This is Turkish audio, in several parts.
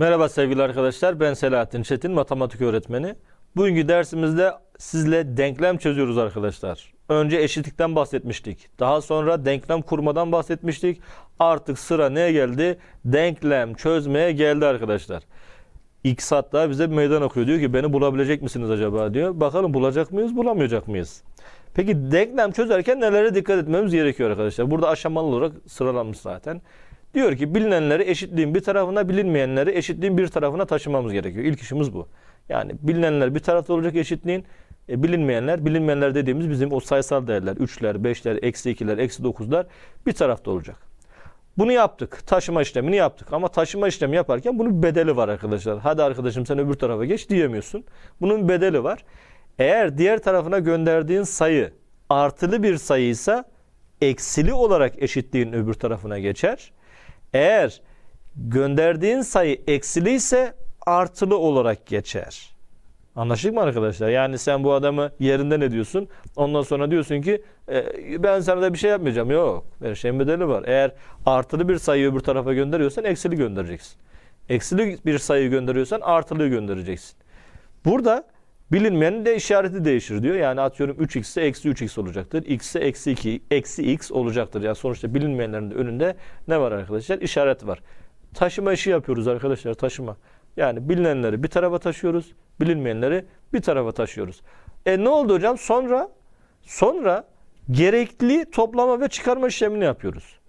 Merhaba sevgili arkadaşlar. Ben Selahattin Çetin, matematik öğretmeni. Bugünkü dersimizde sizle denklem çözüyoruz arkadaşlar. Önce eşitlikten bahsetmiştik. Daha sonra denklem kurmadan bahsetmiştik. Artık sıra neye geldi? Denklem çözmeye geldi arkadaşlar. X hatta bize bir meydan okuyor. Diyor ki beni bulabilecek misiniz acaba diyor. Bakalım bulacak mıyız, bulamayacak mıyız? Peki denklem çözerken nelere dikkat etmemiz gerekiyor arkadaşlar? Burada aşamalı olarak sıralanmış zaten. Diyor ki bilinenleri eşitliğin bir tarafına, bilinmeyenleri eşitliğin bir tarafına taşımamız gerekiyor. İlk işimiz bu. Yani bilinenler bir tarafta olacak eşitliğin, e, bilinmeyenler, bilinmeyenler dediğimiz bizim o sayısal değerler, 3'ler, 5'ler, eksi 2'ler, eksi 9'lar bir tarafta olacak. Bunu yaptık. Taşıma işlemini yaptık. Ama taşıma işlemi yaparken bunun bedeli var arkadaşlar. Hadi arkadaşım sen öbür tarafa geç diyemiyorsun. Bunun bedeli var. Eğer diğer tarafına gönderdiğin sayı artılı bir sayıysa eksili olarak eşitliğin öbür tarafına geçer. Eğer gönderdiğin sayı eksili ise artılı olarak geçer. Anlaşıldı mı arkadaşlar? Yani sen bu adamı yerinden ediyorsun. Ondan sonra diyorsun ki "E, ben sana da bir şey yapmayacağım. Yok. Her şeyin bedeli var. Eğer artılı bir sayıyı öbür tarafa gönderiyorsan eksili göndereceksin. Eksili bir sayıyı gönderiyorsan artılıyı göndereceksin. Burada bilinmeyenin de işareti değişir diyor. Yani atıyorum 3x ise eksi 3x olacaktır. x ise eksi 2, eksi x olacaktır. Yani sonuçta bilinmeyenlerin de önünde ne var arkadaşlar? İşaret var. Taşıma işi yapıyoruz arkadaşlar taşıma. Yani bilinenleri bir tarafa taşıyoruz, bilinmeyenleri bir tarafa taşıyoruz. E ne oldu hocam? Sonra sonra gerekli toplama ve çıkarma işlemini yapıyoruz.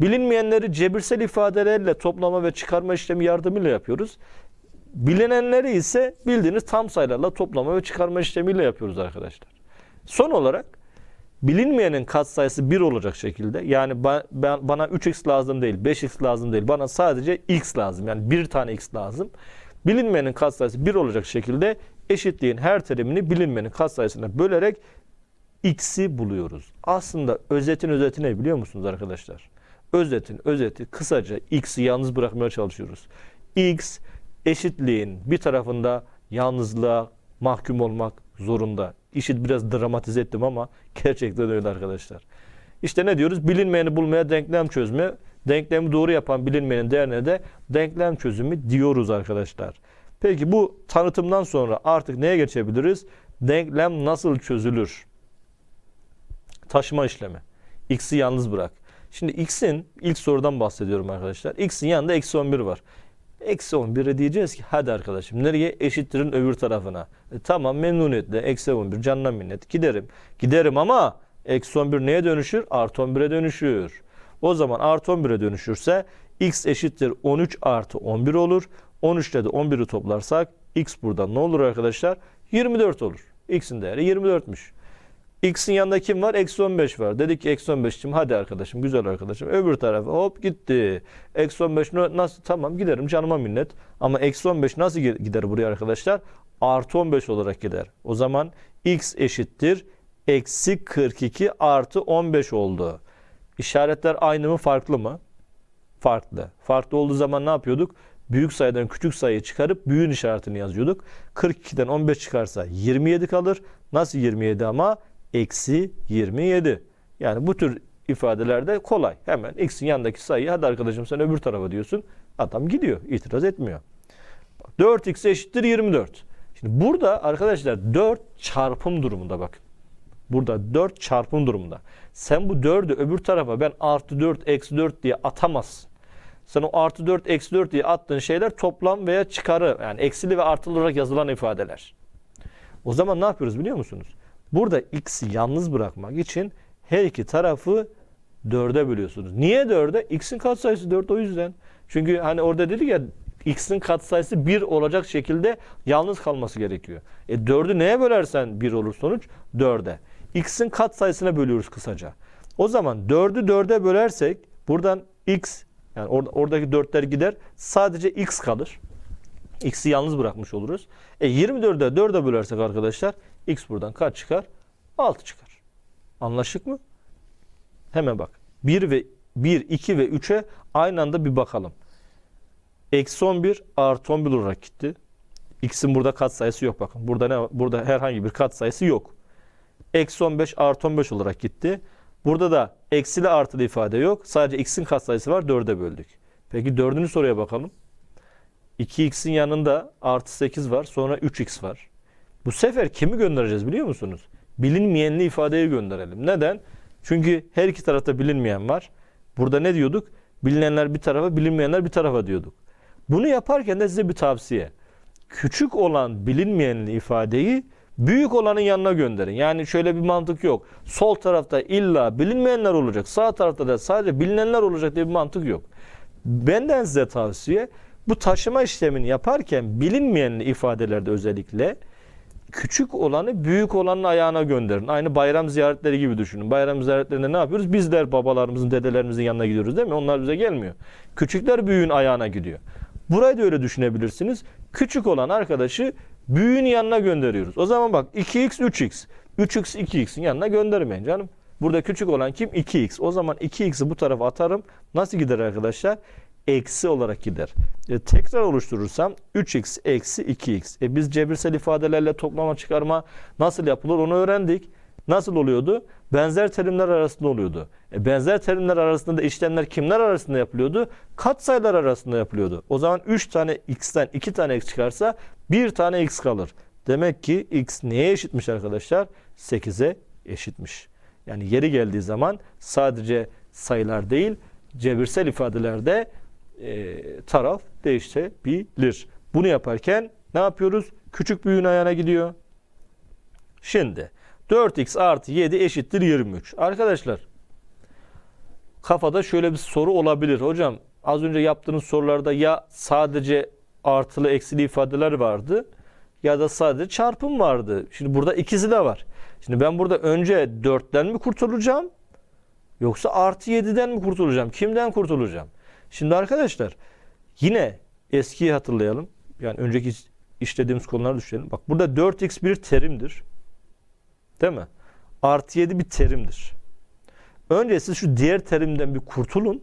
Bilinmeyenleri cebirsel ifadelerle toplama ve çıkarma işlemi yardımıyla yapıyoruz. Bilinenleri ise bildiğiniz tam sayılarla toplama ve çıkarma işlemiyle yapıyoruz arkadaşlar. Son olarak bilinmeyenin katsayısı 1 olacak şekilde yani ba- ben, bana 3x lazım değil, 5x lazım değil. Bana sadece x lazım. Yani bir tane x lazım. Bilinmeyenin katsayısı 1 olacak şekilde eşitliğin her terimini bilinmeyenin katsayısına bölerek x'i buluyoruz. Aslında özetin özeti ne biliyor musunuz arkadaşlar? Özetin özeti kısaca x'i yalnız bırakmaya çalışıyoruz. x eşitliğin bir tarafında yalnızlığa mahkum olmak zorunda. İşi biraz dramatize ettim ama gerçekten öyle arkadaşlar. İşte ne diyoruz? Bilinmeyeni bulmaya denklem çözme. Denklemi doğru yapan bilinmeyenin değerine de denklem çözümü diyoruz arkadaşlar. Peki bu tanıtımdan sonra artık neye geçebiliriz? Denklem nasıl çözülür? Taşıma işlemi. X'i yalnız bırak. Şimdi X'in ilk sorudan bahsediyorum arkadaşlar. X'in yanında eksi 11 var. Eksi 11'e diyeceğiz ki hadi arkadaşım nereye eşittirin öbür tarafına. E, tamam memnuniyetle eksi 11 canına minnet giderim. Giderim ama eksi 11 neye dönüşür? Artı 11'e dönüşür. O zaman artı 11'e dönüşürse x eşittir 13 artı 11 olur. 13 ile de 11'i toplarsak x buradan ne olur arkadaşlar? 24 olur. x'in değeri 24'müş. X'in yanında kim var? Eksi 15 var. Dedik ki eksi 15 için hadi arkadaşım güzel arkadaşım. Öbür tarafa hop gitti. Eksi 15 ne- nasıl? Tamam giderim canıma minnet. Ama eksi 15 nasıl gi- gider buraya arkadaşlar? Artı 15 olarak gider. O zaman x eşittir. Eksi 42 artı 15 oldu. İşaretler aynı mı farklı mı? Farklı. Farklı olduğu zaman ne yapıyorduk? Büyük sayıdan küçük sayıyı çıkarıp büyüğün işaretini yazıyorduk. 42'den 15 çıkarsa 27 kalır. Nasıl 27 ama? Eksi 27. Yani bu tür ifadelerde kolay. Hemen x'in yanındaki sayıyı hadi arkadaşım sen öbür tarafa diyorsun. Adam gidiyor. itiraz etmiyor. 4x eşittir 24. Şimdi burada arkadaşlar 4 çarpım durumunda bakın. Burada 4 çarpım durumunda. Sen bu 4'ü öbür tarafa ben artı 4 eksi 4 diye atamazsın. Sen o artı 4 eksi 4 diye attığın şeyler toplam veya çıkarı yani eksili ve artılı olarak yazılan ifadeler. O zaman ne yapıyoruz biliyor musunuz? Burada x'i yalnız bırakmak için her iki tarafı 4'e bölüyorsunuz. Niye 4'e? X'in katsayısı 4 o yüzden. Çünkü hani orada dedik ya x'in katsayısı 1 olacak şekilde yalnız kalması gerekiyor. E 4'ü neye bölersen 1 olur sonuç? 4'e. X'in katsayısına bölüyoruz kısaca. O zaman 4'ü 4'e bölersek buradan x yani or- oradaki 4'ler gider. Sadece x kalır. X'i yalnız bırakmış oluruz. E 24'e 4'e bölersek arkadaşlar x buradan kaç çıkar? 6 çıkar. Anlaştık mı? Hemen bak. 1 ve 1, 2 ve 3'e aynı anda bir bakalım. Eksi 11 artı 11 olarak gitti. X'in burada katsayısı yok bakın. Burada ne? Burada herhangi bir katsayısı yok. Eksi 15 artı 15 olarak gitti. Burada da eksili artılı ifade yok. Sadece x'in katsayısı var. 4'e böldük. Peki dördüncü soruya bakalım. 2x'in yanında artı 8 var. Sonra 3x var. Bu sefer kimi göndereceğiz biliyor musunuz? Bilinmeyenli ifadeyi gönderelim. Neden? Çünkü her iki tarafta bilinmeyen var. Burada ne diyorduk? Bilinenler bir tarafa, bilinmeyenler bir tarafa diyorduk. Bunu yaparken de size bir tavsiye. Küçük olan bilinmeyenli ifadeyi büyük olanın yanına gönderin. Yani şöyle bir mantık yok. Sol tarafta illa bilinmeyenler olacak. Sağ tarafta da sadece bilinenler olacak diye bir mantık yok. Benden size tavsiye bu taşıma işlemini yaparken bilinmeyenli ifadelerde özellikle küçük olanı büyük olanın ayağına gönderin. Aynı bayram ziyaretleri gibi düşünün. Bayram ziyaretlerinde ne yapıyoruz? Bizler babalarımızın, dedelerimizin yanına gidiyoruz değil mi? Onlar bize gelmiyor. Küçükler büyüğün ayağına gidiyor. Burayı da öyle düşünebilirsiniz. Küçük olan arkadaşı büyüğün yanına gönderiyoruz. O zaman bak 2x 3x. 3x 2x'in yanına göndermeyin canım. Burada küçük olan kim? 2x. O zaman 2x'i bu tarafa atarım. Nasıl gider arkadaşlar? Eksi olarak gider. E, tekrar oluşturursam 3x eksi 2x. E, biz cebirsel ifadelerle toplama çıkarma nasıl yapılır onu öğrendik. Nasıl oluyordu? Benzer terimler arasında oluyordu. E, benzer terimler arasında da işlemler kimler arasında yapılıyordu? Katsayılar arasında yapılıyordu. O zaman 3 tane x'ten 2 tane x çıkarsa 1 tane x kalır. Demek ki x neye eşitmiş arkadaşlar? 8'e eşitmiş. Yani yeri geldiği zaman sadece sayılar değil, cebirsel ifadelerde e, taraf değişebilir. Bunu yaparken ne yapıyoruz? Küçük büyüğün ayağına gidiyor. Şimdi 4x artı 7 eşittir 23. Arkadaşlar kafada şöyle bir soru olabilir. Hocam az önce yaptığınız sorularda ya sadece artılı eksili ifadeler vardı ya da sadece çarpım vardı. Şimdi burada ikisi de var. Şimdi ben burada önce 4'ten mi kurtulacağım yoksa artı 7'den mi kurtulacağım? Kimden kurtulacağım? Şimdi arkadaşlar yine eskiyi hatırlayalım. Yani önceki işlediğimiz konuları düşünelim. Bak burada 4x bir terimdir. Değil mi? Artı 7 bir terimdir. Önce siz şu diğer terimden bir kurtulun.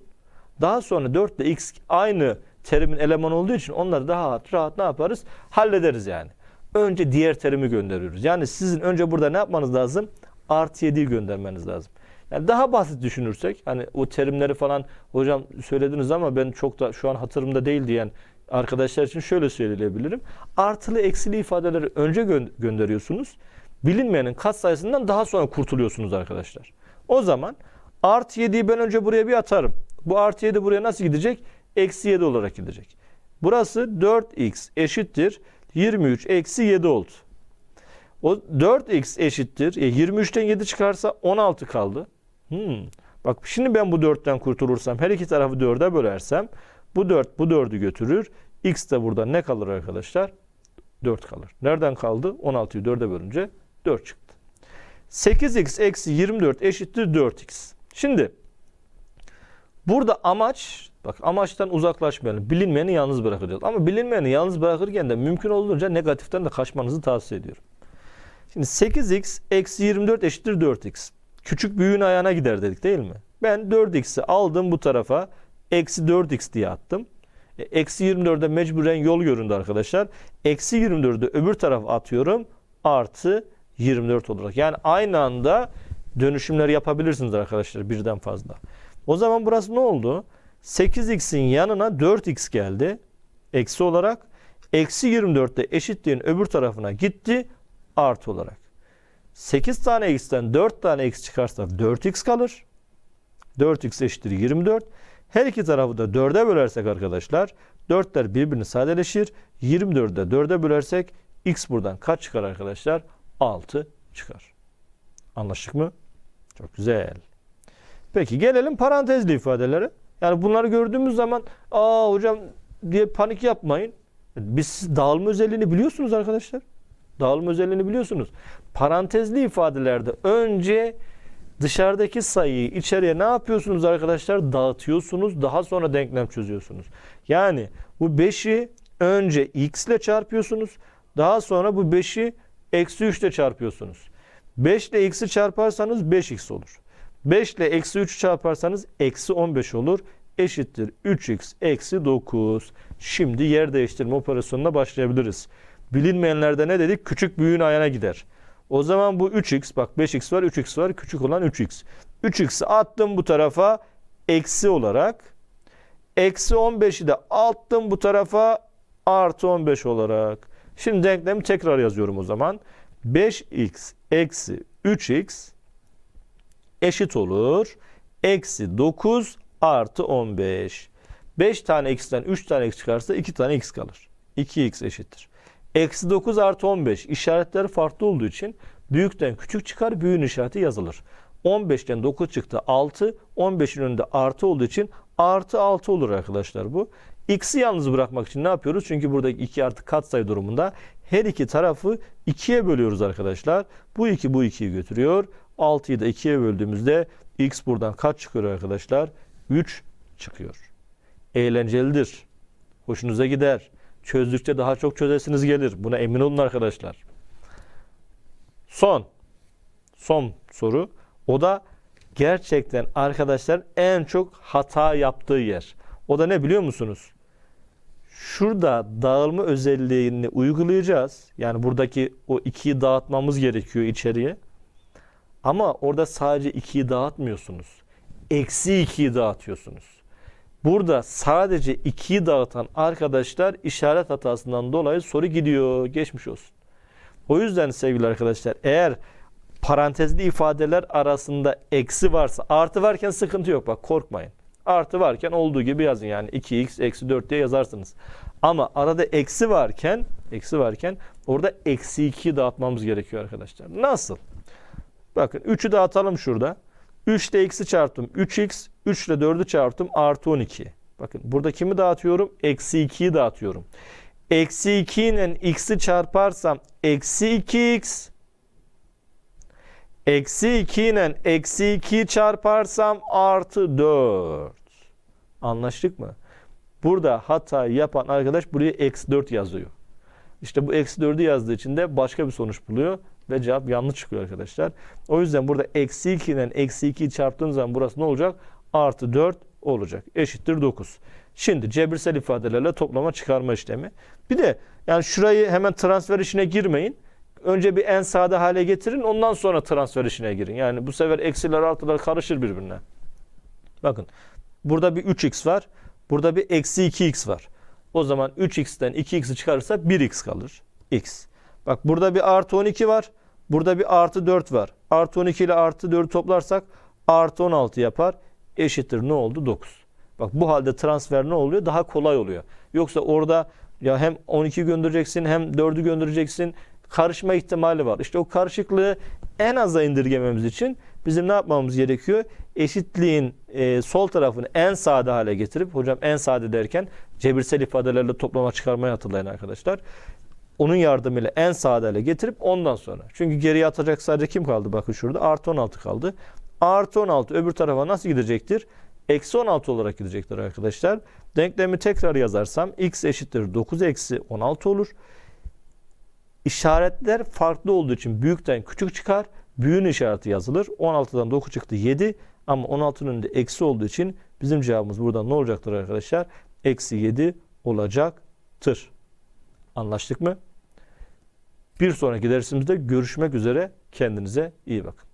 Daha sonra 4 ile x aynı terimin elemanı olduğu için onları daha rahat, rahat ne yaparız? Hallederiz yani. Önce diğer terimi gönderiyoruz. Yani sizin önce burada ne yapmanız lazım? Artı 7'yi göndermeniz lazım. Yani daha basit düşünürsek hani o terimleri falan hocam söylediniz ama ben çok da şu an hatırımda değil diyen arkadaşlar için şöyle söyleyebilirim. Artılı eksili ifadeleri önce gö- gönderiyorsunuz. Bilinmeyenin katsayısından daha sonra kurtuluyorsunuz arkadaşlar. O zaman artı 7'yi ben önce buraya bir atarım. Bu artı 7 buraya nasıl gidecek? Eksi 7 olarak gidecek. Burası 4x eşittir 23 eksi 7 oldu. O 4x eşittir. E, 23'ten 7 çıkarsa 16 kaldı. Hmm. Bak şimdi ben bu 4'ten kurtulursam her iki tarafı 4'e bölersem bu 4 bu 4'ü götürür. X de burada ne kalır arkadaşlar? 4 kalır. Nereden kaldı? 16'yı 4'e bölünce 4 çıktı. 8x eksi 24 eşittir 4x. Şimdi burada amaç bak amaçtan uzaklaşmayalım. Bilinmeyeni yalnız bırakacağız. Ama bilinmeyeni yalnız bırakırken de mümkün olduğunca negatiften de kaçmanızı tavsiye ediyorum. Şimdi 8x eksi 24 eşittir 4x. Küçük büyüğün ayağına gider dedik değil mi? Ben 4x'i aldım bu tarafa. Eksi 4x diye attım. E, Eksi 24'de mecburen yol göründü arkadaşlar. Eksi 24'ü öbür tarafa atıyorum. Artı 24 olarak. Yani aynı anda dönüşümler yapabilirsiniz arkadaşlar birden fazla. O zaman burası ne oldu? 8x'in yanına 4x geldi. Eksi olarak. Eksi 24'te eşitliğin öbür tarafına gitti. Artı olarak. 8 tane x'ten 4 tane x çıkarsa 4x kalır. 4x eşittir 24. Her iki tarafı da 4'e bölersek arkadaşlar 4'ler birbirini sadeleşir. 24'ü de 4'e bölersek x buradan kaç çıkar arkadaşlar? 6 çıkar. Anlaştık mı? Çok güzel. Peki gelelim parantezli ifadelere. Yani bunları gördüğümüz zaman aa hocam diye panik yapmayın. Biz dağılma özelliğini biliyorsunuz arkadaşlar. Dağılma özelliğini biliyorsunuz. Parantezli ifadelerde önce dışarıdaki sayıyı içeriye ne yapıyorsunuz arkadaşlar? Dağıtıyorsunuz. Daha sonra denklem çözüyorsunuz. Yani bu 5'i önce x ile çarpıyorsunuz. Daha sonra bu 5'i eksi 3 ile çarpıyorsunuz. 5 ile x'i çarparsanız 5x olur. 5 ile eksi 3 çarparsanız eksi 15 olur. Eşittir 3x eksi 9. Şimdi yer değiştirme operasyonuna başlayabiliriz. Bilinmeyenlerde ne dedik? Küçük büyüğün ayağına gider. O zaman bu 3x bak 5x var 3x var küçük olan 3x. 3x'i attım bu tarafa eksi olarak. Eksi 15'i de attım bu tarafa artı 15 olarak. Şimdi denklemi tekrar yazıyorum o zaman. 5x eksi 3x eşit olur. Eksi 9 artı 15. 5 tane x'ten 3 tane x çıkarsa 2 tane x kalır. 2x eşittir. Eksi 9 artı 15 işaretleri farklı olduğu için büyükten küçük çıkar büyüğün işareti yazılır. 15'ten 9 çıktı 6. 15'in önünde artı olduğu için artı 6 olur arkadaşlar bu. X'i yalnız bırakmak için ne yapıyoruz? Çünkü buradaki 2 artı katsayı durumunda her iki tarafı 2'ye bölüyoruz arkadaşlar. Bu 2 bu 2'yi götürüyor. 6'yı da 2'ye böldüğümüzde x buradan kaç çıkıyor arkadaşlar? 3 çıkıyor. Eğlencelidir. Hoşunuza gider. Çözdükçe daha çok çözesiniz gelir. Buna emin olun arkadaşlar. Son. Son soru. O da gerçekten arkadaşlar en çok hata yaptığı yer. O da ne biliyor musunuz? Şurada dağılma özelliğini uygulayacağız. Yani buradaki o ikiyi dağıtmamız gerekiyor içeriye. Ama orada sadece ikiyi dağıtmıyorsunuz. Eksi ikiyi dağıtıyorsunuz. Burada sadece ikiyi dağıtan arkadaşlar işaret hatasından dolayı soru gidiyor. Geçmiş olsun. O yüzden sevgili arkadaşlar eğer parantezli ifadeler arasında eksi varsa artı varken sıkıntı yok bak korkmayın. Artı varken olduğu gibi yazın yani 2x eksi 4 diye yazarsınız. Ama arada eksi varken eksi varken orada eksi 2'yi dağıtmamız gerekiyor arkadaşlar. Nasıl? Bakın 3'ü dağıtalım şurada. 3 ile x'i çarptım 3x, 3 ile 4'ü çarptım artı 12. Bakın burada kimi dağıtıyorum? Eksi 2'yi dağıtıyorum. Eksi 2 ile x'i çarparsam eksi 2x. Eksi 2 ile eksi 2'yi çarparsam artı 4. Anlaştık mı? Burada hata yapan arkadaş buraya eksi 4 yazıyor. İşte bu eksi 4'ü yazdığı için de başka bir sonuç buluyor ve cevap yanlış çıkıyor arkadaşlar. O yüzden burada eksi 2 ile eksi 2'yi çarptığın zaman burası ne olacak? Artı 4 olacak. Eşittir 9. Şimdi cebirsel ifadelerle toplama çıkarma işlemi. Bir de yani şurayı hemen transfer işine girmeyin. Önce bir en sade hale getirin ondan sonra transfer işine girin. Yani bu sefer eksiler artılar karışır birbirine. Bakın burada bir 3x var. Burada bir eksi 2x var. O zaman 3x'ten 2x'i çıkarırsa 1x kalır. x. Bak burada bir artı 12 var. Burada bir artı 4 var. Artı 12 ile artı 4'ü toplarsak artı 16 yapar. Eşittir ne oldu? 9. Bak bu halde transfer ne oluyor? Daha kolay oluyor. Yoksa orada ya hem 12 göndereceksin hem 4'ü göndereceksin. Karışma ihtimali var. İşte o karışıklığı en aza indirgememiz için bizim ne yapmamız gerekiyor? Eşitliğin e, sol tarafını en sade hale getirip hocam en sade derken cebirsel ifadelerle toplama çıkarmayı hatırlayın arkadaşlar. Onun yardımıyla en hale getirip ondan sonra. Çünkü geriye atacak sadece kim kaldı? Bakın şurada artı 16 kaldı. Artı 16 öbür tarafa nasıl gidecektir? Eksi 16 olarak gidecektir arkadaşlar. Denklemi tekrar yazarsam x eşittir 9 eksi 16 olur. İşaretler farklı olduğu için büyükten küçük çıkar. Büyüğün işareti yazılır. 16'dan 9 çıktı 7 ama 16'nın önünde eksi olduğu için bizim cevabımız buradan ne olacaktır arkadaşlar? Eksi 7 olacaktır. Anlaştık mı? Bir sonraki dersimizde görüşmek üzere. Kendinize iyi bakın.